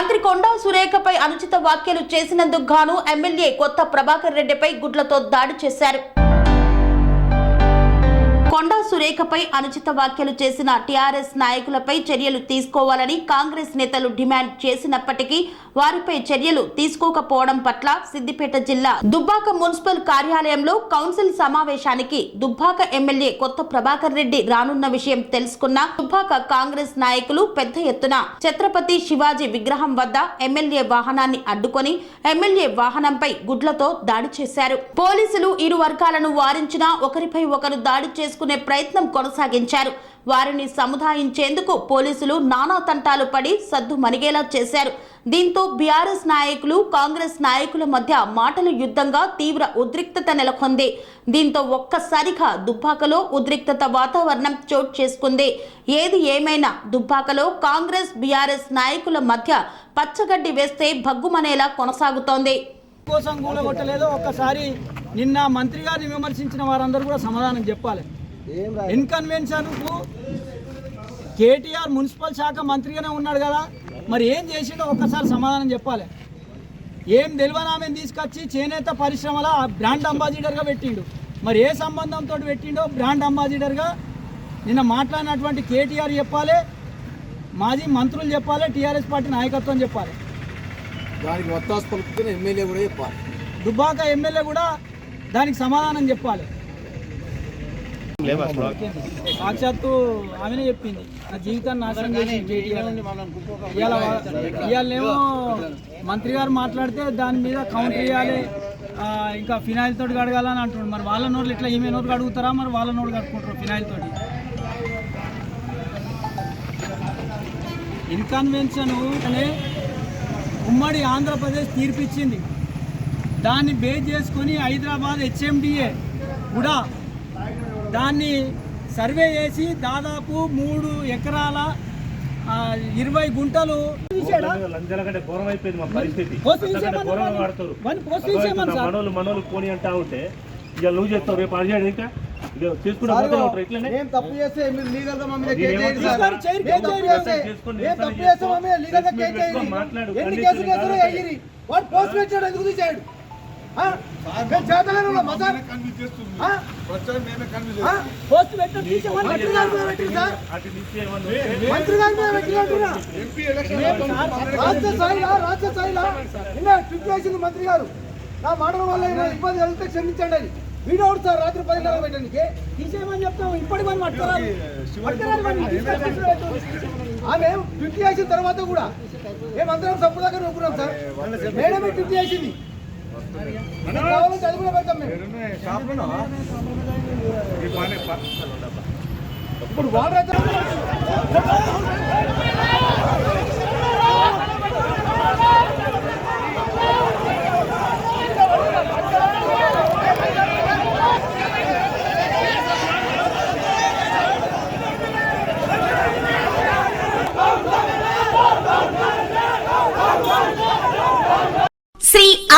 మంత్రి కొండా సురేఖపై అనుచిత వ్యాఖ్యలు చేసినందుకు గాను ఎమ్మెల్యే కొత్త ప్రభాకర్ రెడ్డిపై గుడ్లతో దాడి చేశారు. కొండా సురేఖపై అనుచిత వ్యాఖ్యలు చేసిన టీఆర్ఎస్ నాయకులపై చర్యలు తీసుకోవాలని కాంగ్రెస్ నేతలు డిమాండ్ చేసినప్పటికీ వారిపై చర్యలు తీసుకోకపోవడం పట్ల సిద్దిపేట జిల్లా దుబ్బాక మున్సిపల్ కార్యాలయంలో కౌన్సిల్ సమావేశానికి దుబ్బాక ఎమ్మెల్యే కొత్త ప్రభాకర్ రెడ్డి రానున్న విషయం తెలుసుకున్న దుబ్బాక కాంగ్రెస్ నాయకులు పెద్ద ఎత్తున ఛత్రపతి శివాజీ విగ్రహం వద్ద ఎమ్మెల్యే వాహనాన్ని అడ్డుకొని ఎమ్మెల్యే వాహనంపై గుడ్లతో దాడి చేశారు. పోలీసులు ఇరు వర్గాలను వారించినా ఒకరిపై ఒకరు దాడి చేసుకునే ప్రయత్నం కొనసాగించారు. వారిని సముదాయించేందుకు పోలీసులు నానా తంటాలు పడి సద్దు మణిగేలా చేశారు. దీంతో బీఆర్ఎస్ నాయకులు కాంగ్రెస్ నాయకుల మధ్య మాటల యుద్ధంగా తీవ్ర ఉద్రిక్తత నెలకొంది. దీంతో ఒక్కసారిగా దుబ్బాకలో ఉద్రిక్తత వాతావరణం చోటు చేసుకుంది. ఏది ఏమైనా దుబ్బాకలో కాంగ్రెస్ బీఆర్ఎస్ నాయకుల మధ్య పచ్చగడ్డి వేస్తే భగ్గుమనేలా కొనసాగుతోంది. కోసం కూలగొట్టలేదో ఒక్కసారి నిన్న మంత్రి గారిని విమర్శించిన వారందరూ కూడా సమాధానం చెప్పాలి. ఇన్కన్వెన్షన్కు కేటీఆర్ మున్సిపల్ శాఖ మంత్రిగానే ఉన్నాడు కదా. మరి ఏం చేసిండో ఒక్కసారి సమాధానం చెప్పాలి. ఏం తెలియని ఆమెను తీసుకొచ్చి చేనేత పరిశ్రమల బ్రాండ్ అంబాసిడర్గా పెట్టిండు. మరి ఏ సంబంధంతో పెట్టిండో బ్రాండ్ అంబాసిడర్గా నిన్న మాట్లాడినటువంటి కేటీఆర్ చెప్పాలి. మాజీ మంత్రులు చెప్పాలి. టీఆర్ఎస్ పార్టీ నాయకత్వం చెప్పాలి. దానికి వత్తాసు పలుకుతున్న ఎమ్మెల్యే కూడా చెప్పాలి. దుబ్బాక ఎమ్మెల్యే కూడా దానికి సమాధానం చెప్పాలి. సాక్షాత్తు ఆమెనే చెప్పింది. నా జీవితాన్ని నాశనం చేసి ఇవాళ ఇవాళనేమో మంత్రి గారు మాట్లాడితే దాని మీద కౌంటర్ ఇవ్వాలి ఇంకా ఫినాయిల్ తోటి కడగాలని అంటున్నాడు. మరి వాళ్ళ నోట్లు ఇట్లా ఈమె నోట్లు కడుగుతారా? మరి వాళ్ళ నోట్లు కట్టుకుంటారు ఫినాయిల్ తోటి. ఇన్కన్వెన్షన్ అనే ఉమ్మడి ఆంధ్రప్రదేశ్ తీర్పిచ్చింది. దాన్ని బేస్ చేసుకొని హైదరాబాద్ హెచ్ఎండిఏ కూడా దాన్ని సర్వే చేసి దాదాపు మూడు ఎకరాల ఆ, ఇరవై గుంటలు ఇక నువ్వు చేస్తావు రేపు అడిగాడు. మాట్లాడు. పోస్ట్ పెట్టాడు ఎందుకు తీసాడు పోస్ట్ తీసేయమని మంత్రి గారి మీద పెట్టింది సార్. అటు నుంచి ఏమన్నా ఉంటే మంత్రి గారి మీద పెట్టినట్టున్నా రాష్ట్ర స్థాయిలో రాష్ట్ర స్థాయిలో నిన్న ట్విట్ చేసింది మంత్రి గారు. నా మాటల వల్ల ఇబ్బంది కలిగితే క్షమించండి అని. వీడియో ఒకటి సార్ రాత్రి పదిన్నర పెట్టడానికి. తీసేయమని చెప్తాం ఇప్పటి మనం. ఆమె ట్విట్ చేసిన తర్వాత కూడా మేమందరం సబ్బు దగ్గర ఒప్పుకున్నాం సార్. మేడమే ట్విట్ చేసింది. ఇప్పుడు water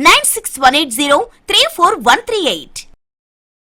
Nine six one eight zero three four one three eight